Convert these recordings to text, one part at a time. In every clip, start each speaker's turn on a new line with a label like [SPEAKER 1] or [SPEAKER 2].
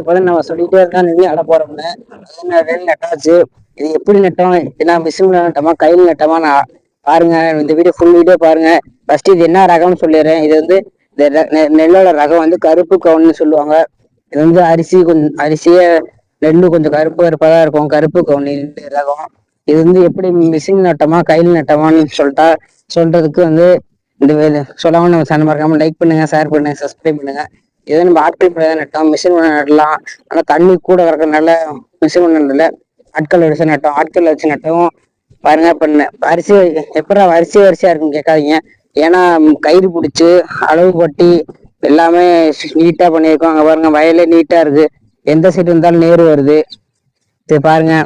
[SPEAKER 1] இப்போதான் நம்ம சொல்லிட்டே இருக்கா நிதி அட போறோம்னு. அது நட்டாச்சு? இது எப்படி நட்டோம்? ஏன்னா மிஷின்ல நட்டோமா? கையில் நட்டோமா? நான் பாருங்க. இந்த வீடியோ ஃபுல் வீடியோ பாருங்க. ஃபர்ஸ்ட் இது என்ன ரகம்னு சொல்லிடுறேன். இது வந்து இந்த நெல்லோட ரகம் வந்து கருப்பு கவுன்னு சொல்லுவாங்க. இது வந்து அரிசி கொஞ்சம் அரிசிய நெல்லு கொஞ்சம் கருப்பு கருப்பாக தான் இருக்கும். கருப்பு கவுனி ரகம். இது வந்து எப்படி மிஷின் நட்டமா? கையில் நட்டமான்னு சொல்லிட்டா சொல்றதுக்கு வந்து இந்த வேலை சொல்லாம நம்ம சேனல் மறக்காம லைக் பண்ணுங்க ஷேர் பண்ணுங்க சப்ஸ்கிரைப் பண்ணுங்க. இதை நம்ம ஆட்கள் தான் நட்டோம் மிஷின் பண்ண நடலாம். ஆனால் தண்ணி கூட வரதுனால மிஷின் பண்ணல ஆட்கள் வச்சு நட்டோம் ஆட்கள் வச்சு நட்டோம் பாருங்க பண்ண அரிசி எப்படா வரிசை வரிசையா இருக்குன்னு கேட்காதீங்க. ஏன்னா கயிறு பிடிச்சி அளவு பட்டி எல்லாமே நீட்டாக பண்ணியிருக்கோம். அங்கே பாருங்க வயலே நீட்டாக இருக்கு. எந்த சைடு இருந்தாலும் நேரு வருது. இது பாருங்க.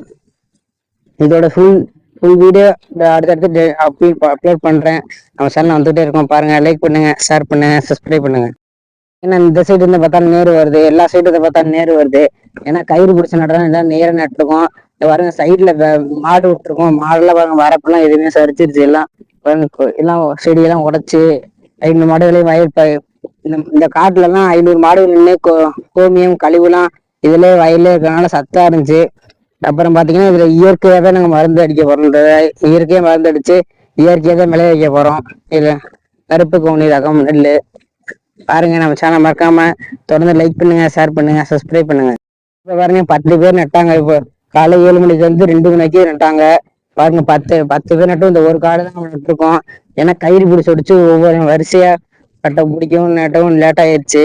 [SPEAKER 1] இதோட ஃபுல் ஃபுல் வீடியோ அடுத்தடுத்து அப்லோட் அப்லோட் பண்ணுறேன் நம்ம சேனல் வந்துகிட்டே இருக்கோம். பாருங்கள் லைக் பண்ணுங்கள் ஷேர் பண்ணுங்க சப்ஸ்கிரைப் பண்ணுங்கள் ஏன்னா இந்த சைடு இருந்து பார்த்தாலும் நேரு வருது. எல்லா சைடு இருந்து பார்த்தாலும் நேரு வருது. ஏன்னா கயிறு பிடிச்ச நடுறோம் எல்லாம் நேரம் நட்டுருக்கோம். இந்த பாருங்க சைட்ல மாடு விட்டுருக்கோம். மாடுலாம் பாருங்க வரப்பெல்லாம் எதுவுமே சரிச்சிருச்சு. எல்லாம் பாருங்க எல்லாம் செடியெல்லாம் உடைச்சு ஐநூறு மாடுகளையும் வயல் ப இந்த இந்த காட்டுல எல்லாம் ஐநூறு மாடுகள் நின்று கோ கோமியம் கழிவுலாம் இதுல வயல்ல இருக்கிறனால சத்தா இருந்துச்சு. அப்புறம் பாத்தீங்கன்னா இதுல இயற்கையாவே நாங்க மருந்து அடிக்க போறோம். இயற்கையா மருந்து அடிச்சு இயற்கையா தான் விளைய வைக்க போறோம். இதுல கருப்பு கவுனி ரகம் நெல்லு பாருங்க நம்ம சேனல் மறக்காம தொடர்ந்து லைக் பண்ணுங்க ஷேர் பண்ணுங்க சப்ஸ்கிரைப் பண்ணுங்க. இப்ப பாருங்க பத்து பேர் நட்டாங்க. இப்போ காலை ஏழு மணிக்கு வந்து ரெண்டு மணிக்கு நட்டாங்க. பாருங்க பத்து பத்து பேர் நட்டும் இந்த ஒரு காடு தான் நம்ம நட்டுருக்கோம். ஏன்னா கயிறு பிடிச்சி ஒடிச்சு ஒவ்வொரு வரிசையா கட்ட பிடிக்கவும் நட்டவும் லேட் ஆயிடுச்சு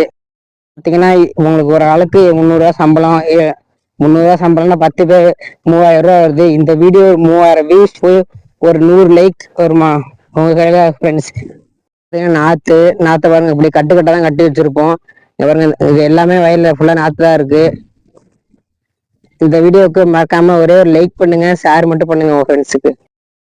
[SPEAKER 1] பார்த்தீங்கன்னா உங்களுக்கு ஒரு ஆளுக்கு முந்நூறுரூவா சம்பளம் ஏ- முந்நூறுரூவா சம்பளம்னா பத்து பேர் மூவாயிரம் ரூபா வருது. இந்த வீடியோ மூவாயிரம் வியூஸ் போய் ஒரு நூறு லைக் வருமா? உங்க கையில ஃப்ரெண்ட்ஸ் நாத்து நாத்தை பாருங்க இப்படி கட்டு தான் கட்டி வச்சிருப்போம். பாருங்க இது எல்லாமே வயல்ல ஃபுல்லா நாத்து தான் இருக்கு. இந்த வீடியோவுக்கு மறக்காம ஒரே ஒரு லைக் பண்ணுங்க ஷேர் மட்டும் பண்ணுங்க உங்க ஃப்ரெண்ட்ஸுக்கு